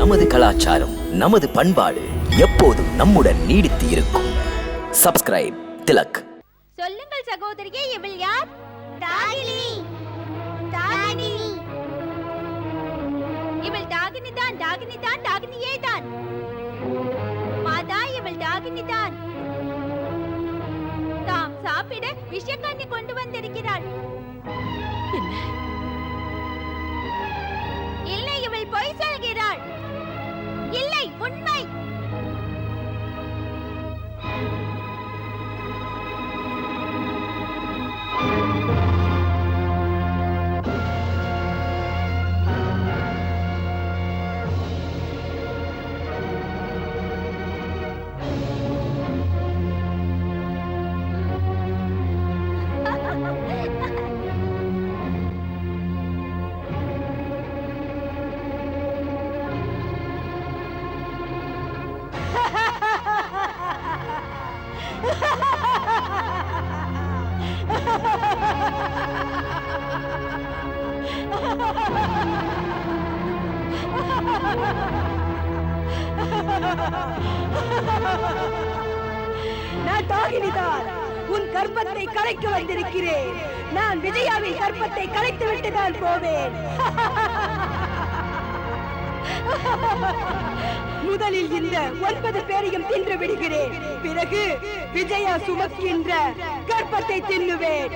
நமது கலாச்சாரம் நமது பண்பாடு எப்போதும் நம்முடன் நீடித்து இருக்கும். சப்ஸ்கிரைப் திலக். சொல்லுங்கள் சகோதரியே இவள் யார்? தாகினி. தாகினி. இவள் டாகினி தான் டாகினி தான் டாகினியே தான். மாதா இவள் தாகினி தான். தாம் சாப்பிட விஷக்கண்ணி கொண்டு வந்திருக்கிறாள். இல்லை இவள் பொய் நான் தாகினிதான் உன் கர்ப்பத்தை கலைக்க வந்திருக்கிறேன். நான் விஜயாவின் கர்ப்பத்தை கலைத்து விட்டு தான் போவேன். முதலில் இந்த ஒன்பது பேரையும் தின்று விடுகிறேன். பிறகு விஜயா சுமக்கின்ற கர்ப்பத்தை தின்னுவேன்.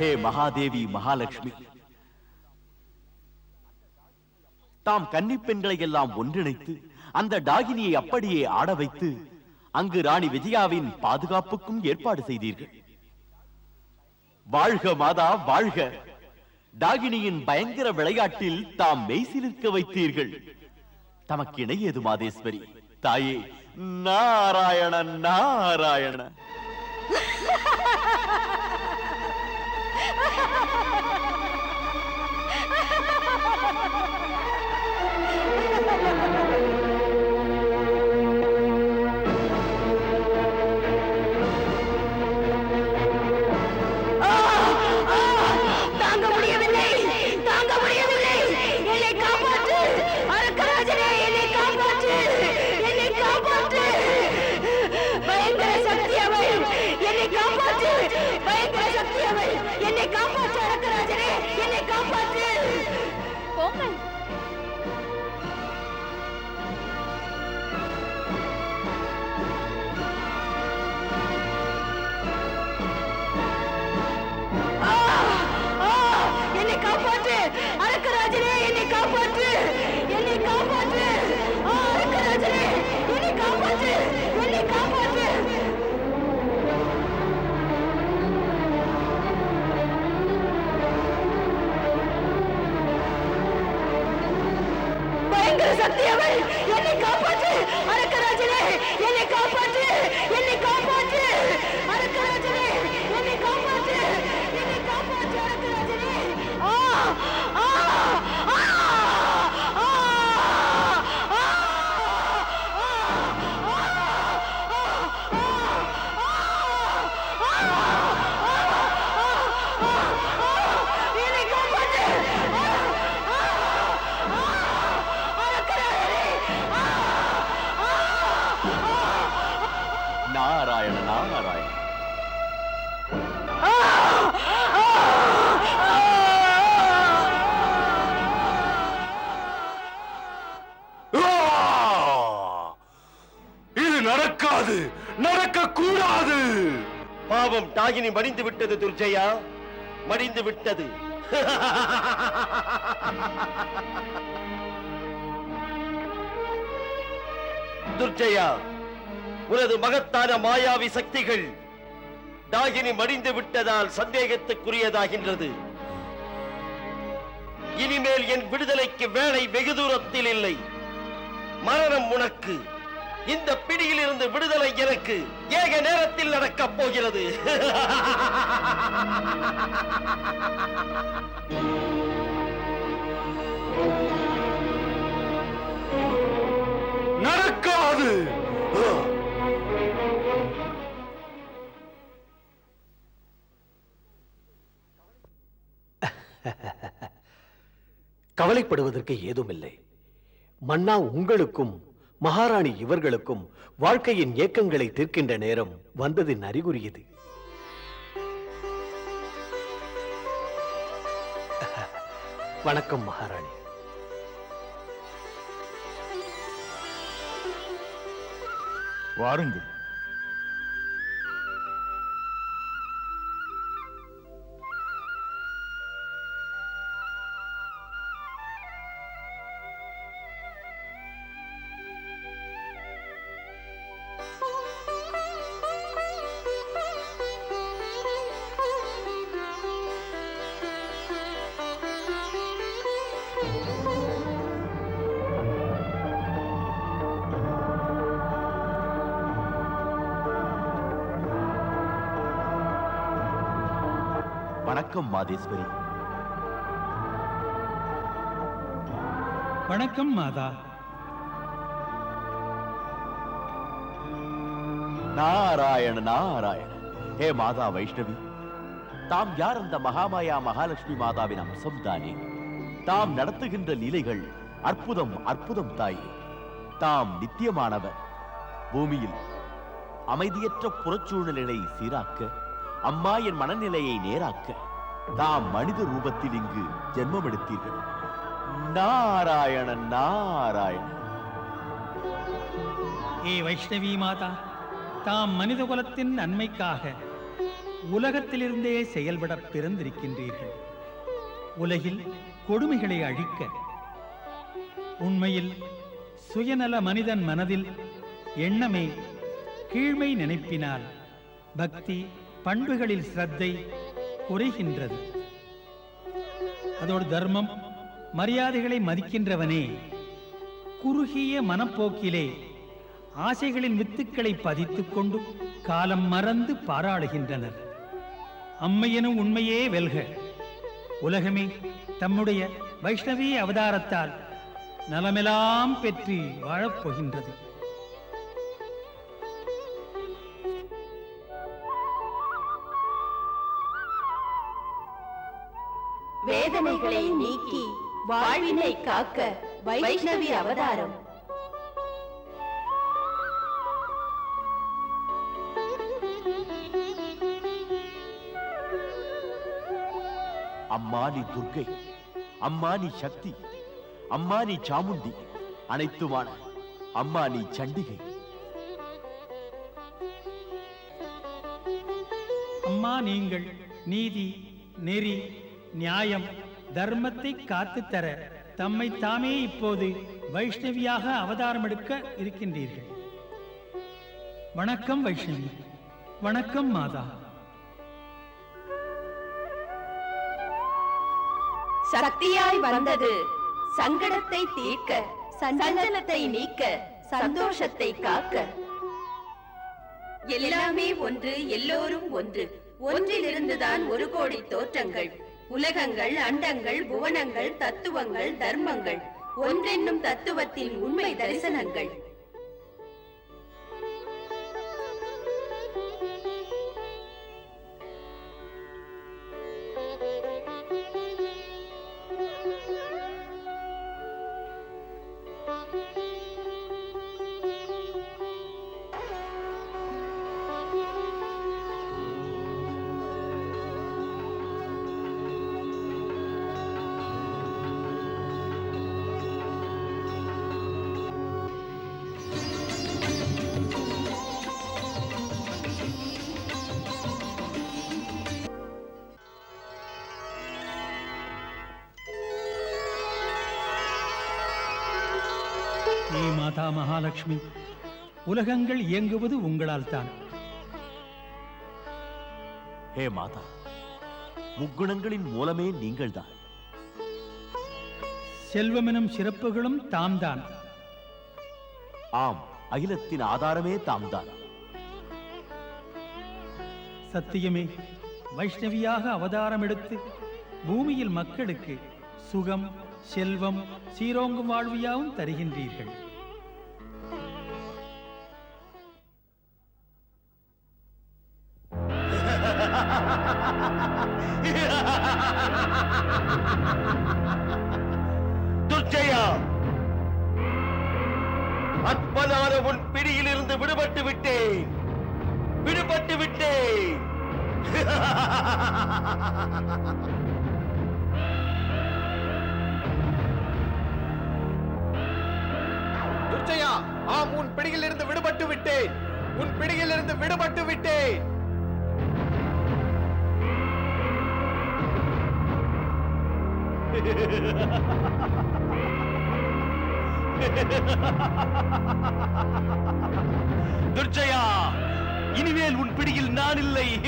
ஹே மகாதேவி மகாலட்சுமி. தாம் கன்னிப்பெண்களை எல்லாம் ஒன்றிணைத்து அந்த டாகினியை அப்படியே ஆட வைத்து அங்கு ராணி விஜயாவின் பாதுகாப்புக்கும் ஏற்பாடு செய்தீர்கள். வாழ்க மாதா வாழ்க. டாகினியின் பயங்கர விளையாட்டில் தாம் மெய்சிலிருக்க வைத்தீர்கள். தமக்கு இணையது மாதேஸ்வரி தாயே நாராயண நாராயண. பயங்கர சக்தி அவள் என்னை காப்பாற்ற பயங்கர சக்தி அவள் என்னை காப்பாற்று அரக்கராஜனே. என்னை கூடாது. பாவம் டாகினி மடிந்து விட்டது துர்ஜயா. மடிந்து விட்டது. துர்ஜயா உனது மகத்தான மாயாவி சக்திகள் டாகினி மடிந்து விட்டதால் சந்தேகத்துக்குரியதாகின்றது. இனிமேல் என் விடுதலைக்கு வேலை வெகு தூரத்தில் இல்லை. மரணம் உனக்கு. இந்த பிடியில் இருந்து விடுதலை எனக்கு ஏக நேரத்தில் நடக்கப் போகிறது. நடக்காது. கவலைப்படுவதற்கு ஏதுமில்லை. மன்னா உங்களுக்கும் மகாராணி இவர்களுக்கும் வாழ்க்கையின் ஏக்கங்களை தீர்க்கின்ற நேரம் வந்ததின் அறிகுறியது. வணக்கம் மகாராணி. வாருங்கள். வணக்கம் மாதேஸ்வரி. வணக்கம் மாதா. நாராயண நாராயண. ஹே மாதா வைஷ்ணவி. தாம் யார் அந்த மகாமாயா மகாலட்சுமி மாதாவின் அம்சம் தானே? தாம் நடத்துகின்ற லீலைகள் அற்புதம் அற்புதம் தாயே. தாம் நித்தியமானவர். பூமியில் அமைதியற்ற புறச்சூழ்நிலைகளை சீராக்க அம்மா என் மனநிலையை நேராக்க தாம் மனித ரூபத்தில் இங்கு ஜென்மம் எடுத்தீர்கள் நாராயண நாராயண ஏ வைஷ்ணவி மாதா தாம் மனித குலத்தின் நன்மைக்காக உலகத்திலிருந்தே செயல்பட பிறந்திருக்கின்றீர்கள். உலகில் கொடுமைகளை அழிக்க உண்மையில் சுயநல மனிதன் மனதில் எண்ணமே கீழ்மை நினைப்பினால் பக்தி பண்புகளில் சிரத்தை குறைகின்றது அதோடு தர்மம் மரியாதைகளை மதிக்கின்றவனே குறுகிய மனப்போக்கிலே ஆசைகளின் வித்துக்களை பதித்துக் கொண்டு காலம் மறந்து பாராளுகின்றனர். அம்மையனும் உண்மையே வெல்க. உலகமே தம்முடைய வைஷ்ணவி அவதாரத்தால் நலமெல்லாம் பெற்று வாழப்போகின்றது. வேதனைகளை நீக்கி வாழ்வினை காக்க வைஷ்ணவி அவதாரம். அம்மா நீ துர்க்கை அம்மா நீ சக்தி அம்மா நீ சாமுண்டி அனைத்துமான அம்மா நீ சண்டிகை. அம்மா நீங்கள் நீதி நெறி நியாயம் தர்மத்தை காத்து தர தம்மை தாமே இப்போது வைஷ்ணவியாக அவதாரம் எடுக்க இருக்கின்றீர்கள். வணக்கம் வைஷ்ணவி. வணக்கம் மாதா. சக்தியாய் வந்தது. சங்கடத்தை தீர்க்க சஞ்சலத்தை நீக்க சந்தோஷத்தை காக்க. எல்லாமே ஒன்று எல்லோரும் ஒன்று. ஒன்றிலிருந்துதான் ஒரு கோடி தோற்றங்கள். உலகங்கள் அண்டங்கள் புவனங்கள் தத்துவங்கள் தர்மங்கள் ஒன்றென்னும் தத்துவத்தின் உண்மை தரிசனங்கள். மகாலட்சுமி. உலகங்கள் இயங்குவது உங்களால் தான் ஹே மாதா முக்குணங்களின் மூலமே நீங்கள்தான். செல்வமெனும் சிறப்புகளும் தாம்தான். ஆம் அகிலத்தின் ஆதாரமே தாம்தான். சத்தியமே வைஷ்ணவியாக அவதாரம் எடுத்து பூமியில் மக்களுக்கு சுகம் செல்வம் சீரோங்கும் வாழ்வியாவும் தருகின்றீர்கள். அற்பனான உன் பிடியில் இருந்து விடுபட்டு விட்டேன். விடுபட்டு விட்டேன். துர்ஜயா ஆம் உன் பிடியில் இருந்து விடுபட்டு விட்டேன். உன் பிடியில் இருந்து விடுபட்டு விட்டேன். துர்ஜயா இனிமேல் உன் பிடியில் நான் இல்லை.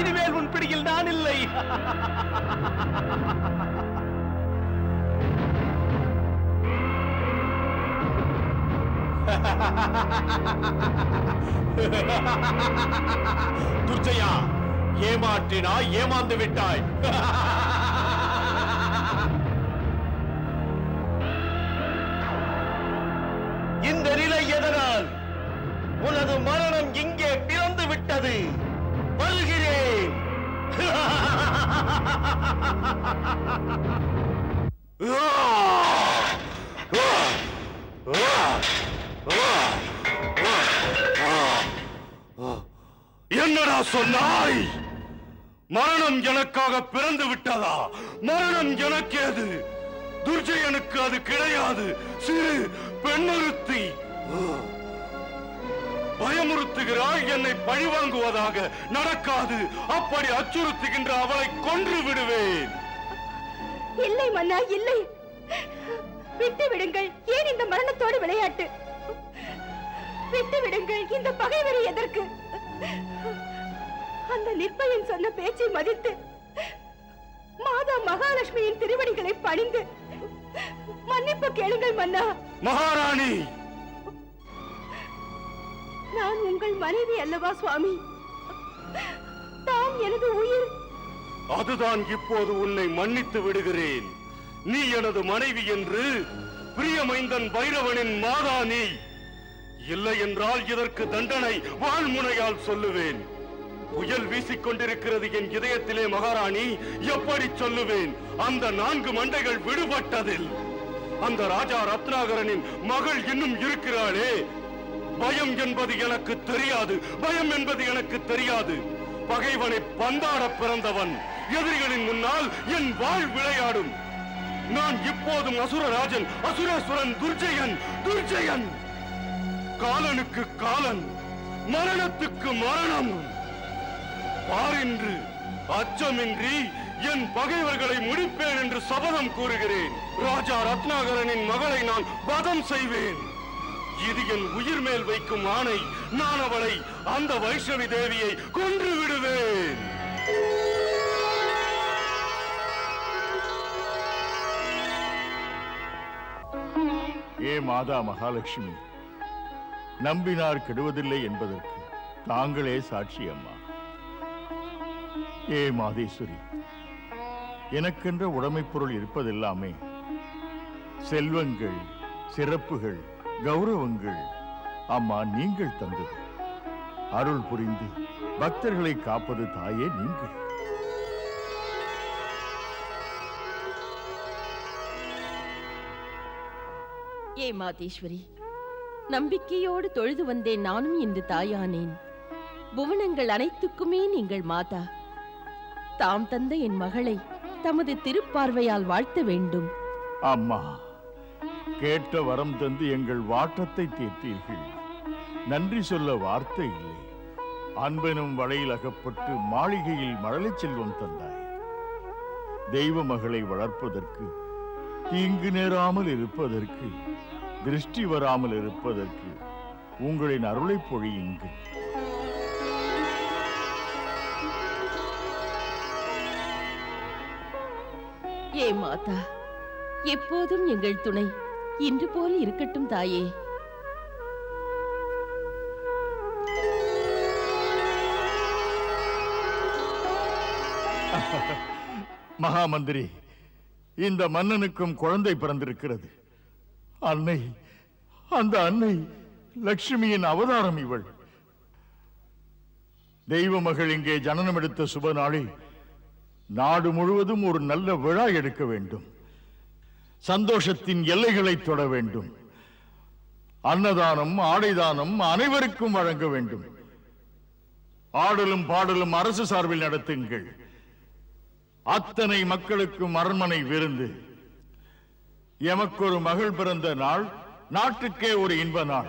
இனிமேல் உன் பிடியில் நான் இல்லை. துர்ஜயா ஏமாற்றினாய் ஏமாந்து விட்டாய். என்னடா சொன்னாய்? மரணம் எனக்காக பிறந்து விட்டதா? மரணம் எனக்கேது துர்ஜயனுக்கு அது கிடையாது. சிறு பெண்ணொருத்தி பயமுறுத்துகிறாய் என்னை பழிவாங்குவதாக நடக்காது. அப்படி அச்சுறுத்துகின்ற அவளை கொன்று விடுவேன். இல்லை மன்னா இல்லை. விட்டு விடுங்கள். ஏன் இந்த மரணத்தோடு விளையாட்டு? விட்டு விடுங்கள். இந்த பகைவரை எதற்கு? அந்த நிர்பயன் சொன்ன பேச்சை மதித்து மாதா மகாலட்சுமியின் திருவடிகளை பணிந்து மன்னிப்பு கேளுங்கள் மன்னா. மகாராணி! நான் உங்கள் மனைவி அல்லவா சுவாமி? தான் எனது உயிர். அதுதான் இப்போது உன்னை மன்னித்து விடுகிறேன். நீ எனது மனைவி என்று பிரியமைந்தன் பைரவனின் மாதா நீ. இல்லை என்றால் இதற்கு தண்டனை வாழ்முனையால் சொல்லுவேன். புயல் வீசிக்கொண்டிருக்கிறது என் இதயத்திலே மகாராணி. எப்படி சொல்லுவேன்? அந்த நான்கு மண்டைகள் விடுபட்டதில். அந்த ராஜா ரத்னாகரனின் மகள் இன்னும் இருக்கிறாளே. பயம் என்பது எனக்கு தெரியாது. பயம் என்பது எனக்கு தெரியாது. பகைவனை பந்தாட பிறந்தவன். எதிரிகளின் முன்னால் என் வாழ் விளையாடும். நான் இப்போதும் அசுரராஜன் அசுரேஸ்வரன் துர்ஜயன் துர்ஜயன். காலனுக்கு காலன் மரணத்துக்கு மரணம். பாரின்று அச்சமின்றி என் பகைவர்களை முடிப்பேன் என்று சபதம் கூறுகிறேன். ராஜா ரத்னாகரனின் மகளை நான் வதம் செய்வேன். இது என் உயிர் மேல் வைக்கும் ஆணை. நான் அவளை அந்த வைஷ்ணவி தேவியை கொன்று விடுவேன். ஏ மாதா மகாலட்சுமி நம்பினார் கெடுவதில்லை என்பதற்கு தாங்களே சாட்சி அம்மா. ஏ மாதேஸ்வரி எனக்கென்ற உடைமைப் பொருள் இருப்பதெல்லாமே செல்வங்கள் சிறப்புகள் கௌரவங்கள். அம்மா நீங்கள் தந்தது. அருள் புரிந்து பக்தர்களை காப்பது தாயே நீங்கள். ஏ மாதேஸ்வரி நம்பிக்கையோடு தொழுது வந்தேன் நானும் இன்று தாயானேன். புவனங்கள் அனைத்துக்குமே நீங்கள் மாதா. தாம் தந்த என் மகளை தமது திருப்பார்வையால் வாழ்த்த வேண்டும். அம்மா கேட்ட வரம் தந்து எங்கள் வாட்டத்தை தீர்த்தீர்கள் நன்றி சொல்ல வார்த்தை இல்லை. அன்பெனும் வலையில் அகப்பட்டு மாளிகையில் மழலைச் செல்வம் தந்தாய். தெய்வ மகளை வளர்ப்பதற்கு தீங்கு நேராமல் இருப்பதற்கு திருஷ்டி வராமல் இருப்பதற்கு உங்களின் அருளை பொழியுங்கள். ஏ மாதா எப்போதும் எங்கள் துணை. இன்று போல் இருக்கட்டும் தாயே. மகாமந்திரி இந்த மன்னனுக்கும் குழந்தை பிறந்திருக்கிறது. அன்னை அந்த அன்னை லட்சுமியின் அவதாரம் இவள். தெய்வ மகள் இங்கே ஜனனம் எடுத்த சுப நாளில் நாடு முழுவதும் ஒரு நல்ல விழா எடுக்க வேண்டும். சந்தோஷத்தின் எல்லைகளை தொட வேண்டும். அன்னதானம் ஆடைதானம் அனைவருக்கும் வழங்க வேண்டும். ஆடலும் பாடலும் அரசு சார்பில் நடத்துங்கள். அத்தனை மக்களுக்கும் அரண்மனை விருந்து. எமக்கொரு மகள் பிறந்த நாள் நாட்டுக்கே ஒரு இன்ப நாள்.